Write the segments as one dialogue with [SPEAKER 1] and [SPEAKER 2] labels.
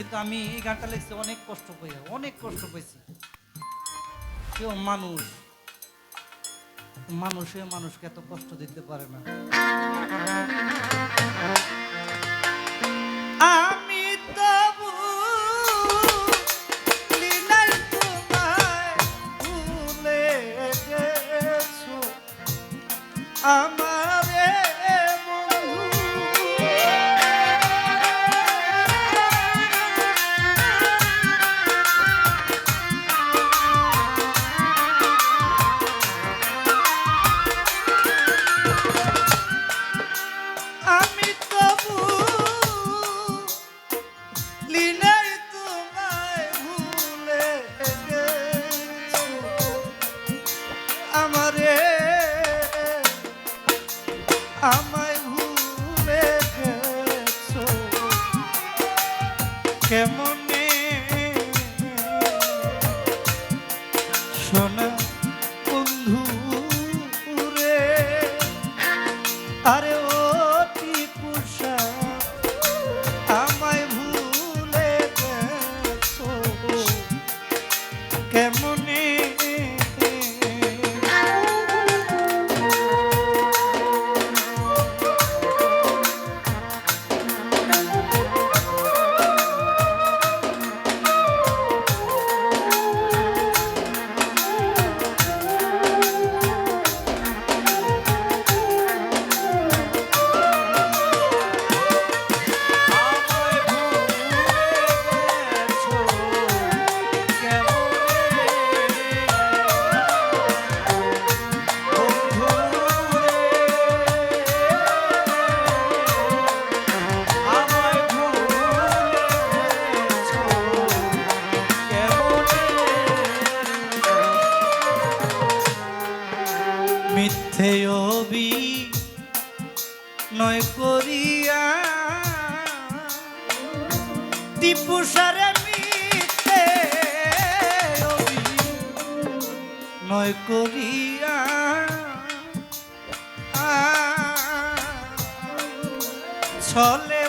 [SPEAKER 1] কিন্তু আমি এই গানটা লিখছি অনেক কষ্ট পাই, অনেক কষ্ট পেয়েছি কেউ মানুষ, মানুষে মানুষকে এত কষ্ট দিতে পারে না। আমি তবু আমি নয় করিয়া। ছলে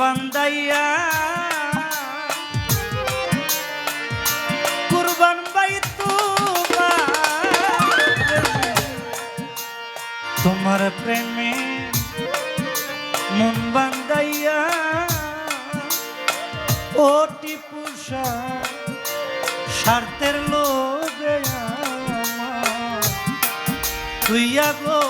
[SPEAKER 1] বান্দাইয়া। কুরবান বাই তোমার প্রেমে মন বান্দাইয়া। ও টিপুষা স্বার্থের লোক তুইয়া গো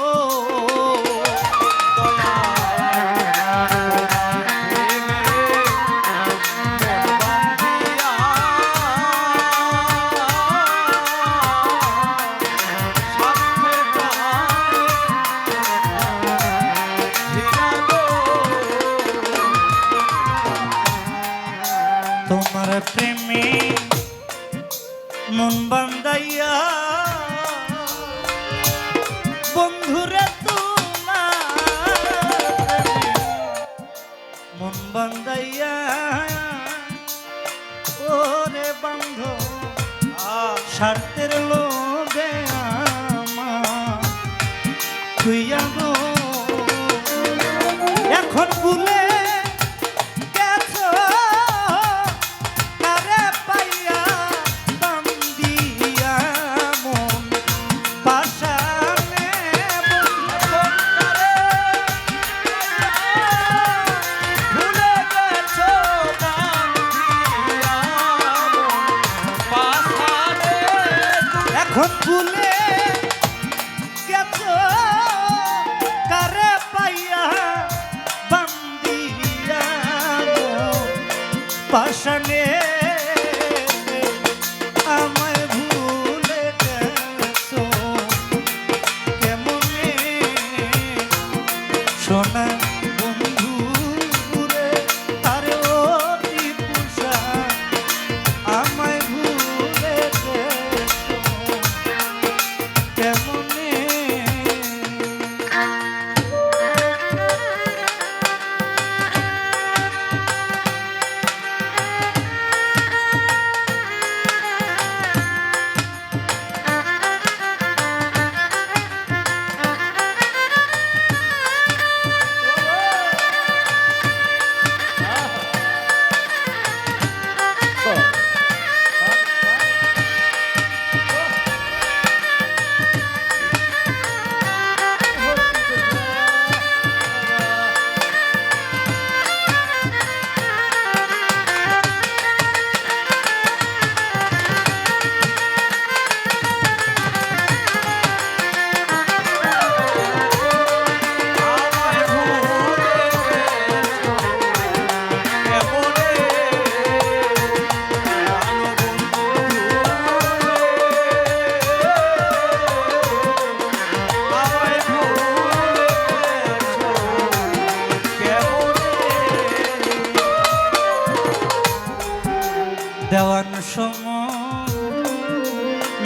[SPEAKER 1] স্বার্থের লোক রে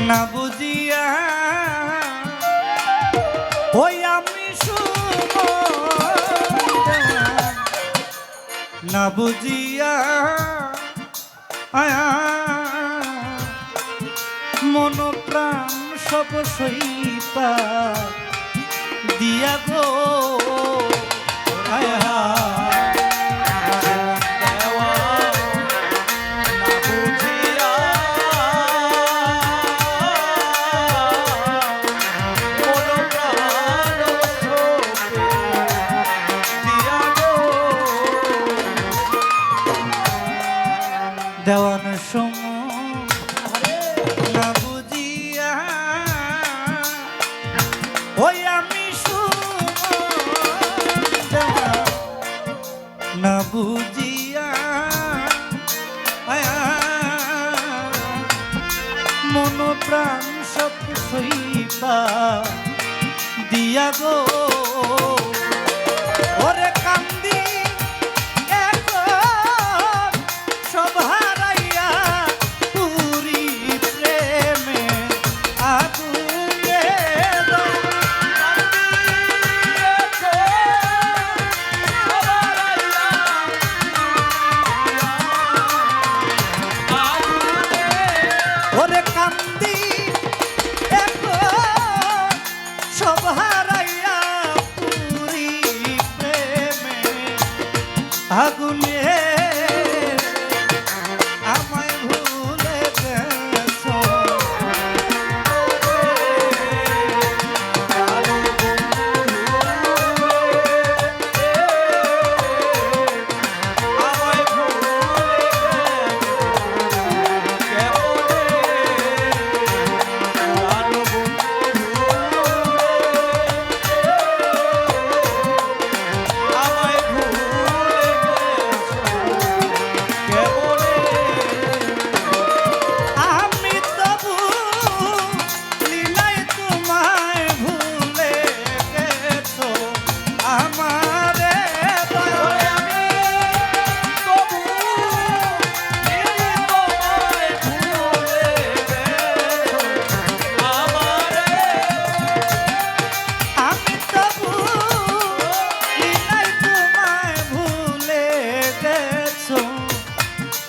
[SPEAKER 1] না বুঝিয়া ওই আমি না বুঝিয়া আয়া মন প্রাণ সব সইপা দিয়া গো।